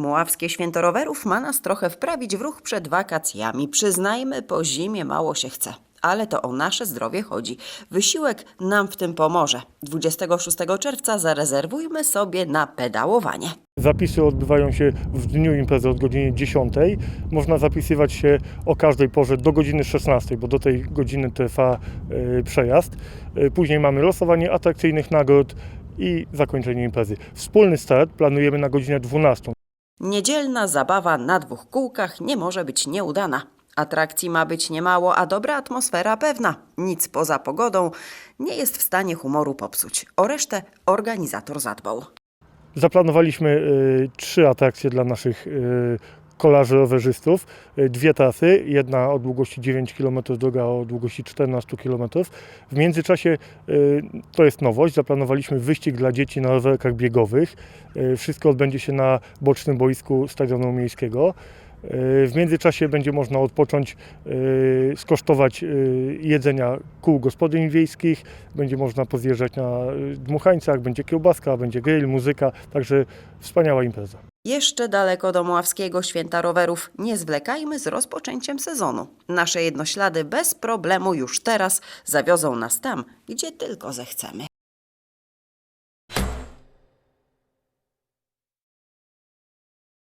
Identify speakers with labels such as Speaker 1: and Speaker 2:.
Speaker 1: Muławskie święto rowerów ma nas trochę wprawić w ruch przed wakacjami. Przyznajmy, po zimie mało się chce. Ale to o nasze zdrowie chodzi. Wysiłek nam w tym pomoże. 26 czerwca zarezerwujmy sobie na pedałowanie.
Speaker 2: Zapisy odbywają się w dniu imprezy od godziny 10. Można zapisywać się o każdej porze do godziny 16, bo do tej godziny trwa e, przejazd. E, Później mamy losowanie atrakcyjnych nagród i zakończenie imprezy. Wspólny start planujemy na godzinę 12.
Speaker 1: Niedzielna zabawa na dwóch kółkach nie może być nieudana. Atrakcji ma być niemało, a dobra atmosfera pewna. Nic poza pogodą nie jest w stanie humoru popsuć. O resztę organizator zadbał.
Speaker 2: Zaplanowaliśmy e, trzy atrakcje dla naszych e, kolarzy rowerzystów. E, Dwie trasy, jedna o długości 9 km, druga o długości 14 km. W międzyczasie, e, to jest nowość, zaplanowaliśmy wyścig dla dzieci na rowerkach biegowych. E, Wszystko odbędzie się na bocznym boisku Stadionu Miejskiego. E, W międzyczasie będzie można odpocząć, e, skosztować e, jedzenia kół gospodyń wiejskich, będzie można pozjeżdżać na dmuchańcach, będzie kiełbaska, będzie grill, muzyka, także wspaniała impreza.
Speaker 1: Jeszcze daleko do Muławskiego Święta Rowerów. Nie zwlekajmy z rozpoczęciem sezonu. Nasze jednoślady bez problemu już teraz zawiozą nas tam, gdzie tylko zechcemy.